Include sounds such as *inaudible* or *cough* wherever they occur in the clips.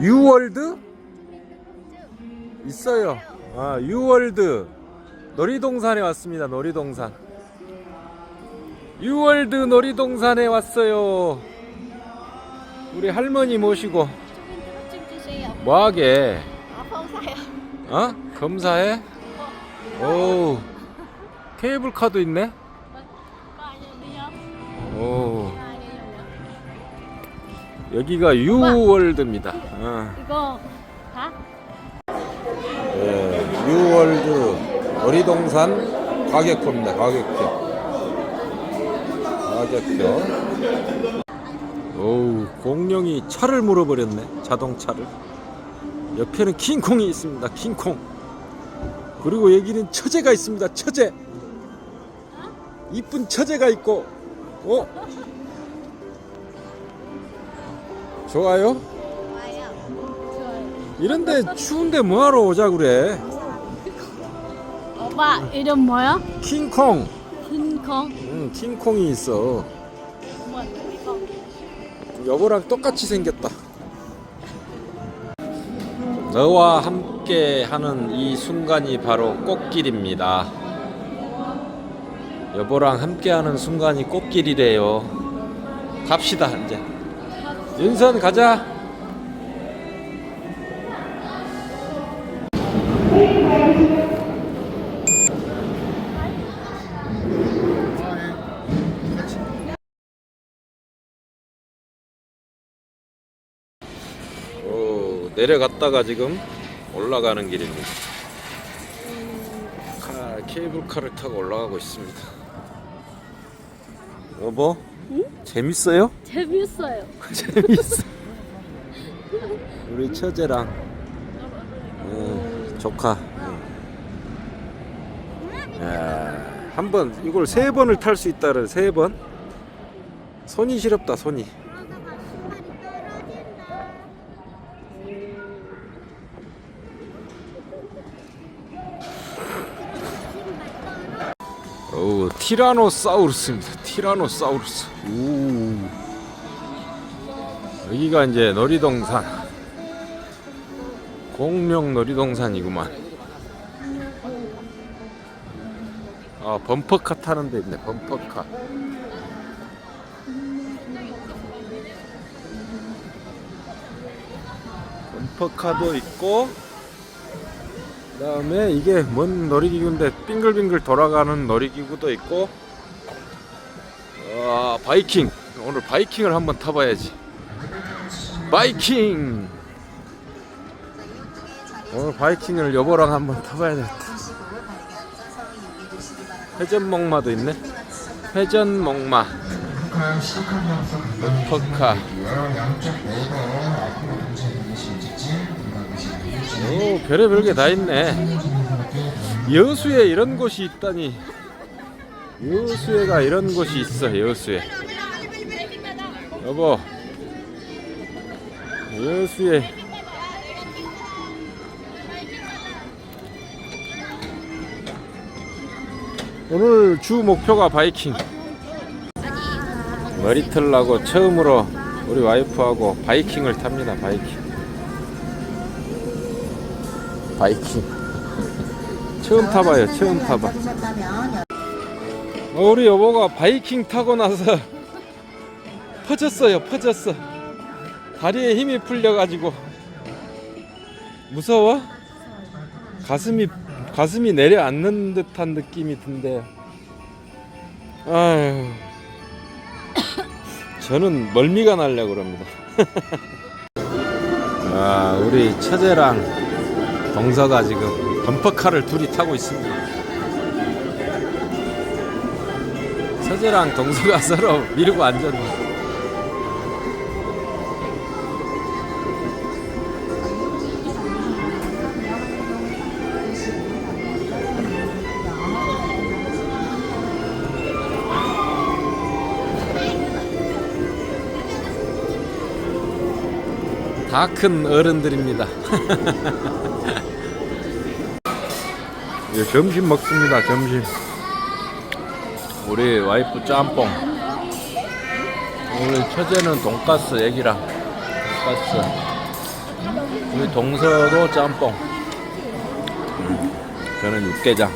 유월드? 있어요. 아, 유월드. 놀이동산에 왔습니다. 놀이동산. 유월드 놀이동산에 왔어요. 우리 할머니 모시고. 뭐하게? 아. 어? 검사해? 오. 케이블카도 있네? 오. 여기가 유월드입니다. 어. 이거 다? 예, 유월드 놀이동산 가격표입니다. 가격표. 가격표. 오우, 공룡이 차를 물어버렸네. 자동차를. 옆에는 킹콩이 있습니다. 킹콩. 그리고 여기는 처제가 있습니다. 처제. 이쁜 처제가 있고. 어? 좋아요? 이런데 추운데 뭐하러 오자 그래? 오빠 이름 뭐야? 킹콩. 킹콩. 응, 킹콩이 있어. 뭐 이거? 여보랑 똑같이 생겼다. 너와 함께 하는 이 순간이 바로 꽃길입니다. 여보랑 함께 하는 순간이 꽃길이래요. 갑시다, 이제. 윤선 가자. 오, 내려갔다가 지금 올라가는 길입니다. 카, 케이블카를 타고 올라가고 있습니다. 여보, 재밌어요? 재밌어요. *laughs* 재밌어. 우리 처제랑 음, 조카. 야, 한번 이걸 세 번을 탈 수 있다를 세 번. 손이 시렵다 손이. 오 티라노사우루스입니다. 티라노사우루스. 오. 여기가 이제 놀이동산. 공룡 놀이동산이구만. 아 범퍼카 타는 데 있네. 범퍼카. 범퍼카도 있고 그 다음에 이게 뭔 놀이기구인데 빙글빙글 돌아가는 놀이기구도 있고 아 바이킹. 오늘 바이킹을 한번 타봐야지. 바이킹! 오늘 바이킹을 여보랑 한번 타봐야 되겠다 회전목마도 있네. 회전목마. 범퍼카. 오 별의별 게 다 있네. 여수에 이런 곳이 있다니 여수에가 이런 곳이 있어 여수에. 여보. 여수에. 오늘 주 목표가 바이킹. 머리털 나고 처음으로 우리 와이프하고 바이킹을 탑니다 바이킹. 바이킹. 처음 타봐요 처음 타봐. 어, 우리 여보가 바이킹 타고 나서 퍼졌어요 퍼졌어. 다리에 힘이 풀려가지고. 무서워? 가슴이 가슴이 내려앉는 듯한 느낌이 든대요 아유 저는 멀미가 나려고 그럽니다. *laughs* 아 우리 처제랑 동서가 지금 범퍼카를 둘이 타고 있습니다. 서재랑 동서가 *laughs* 서로 미루고 앉았네. 다 큰 어른들입니다. *laughs* 예, 점심 먹습니다. 점심. 우리 와이프 짬뽕. 오늘 처제는 돈가스 애기랑 돈가스. 우리 동서도 짬뽕. 음, 저는 육개장.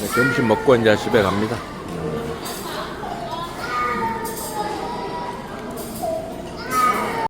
네, 점심 먹고 이제 집에 갑니다.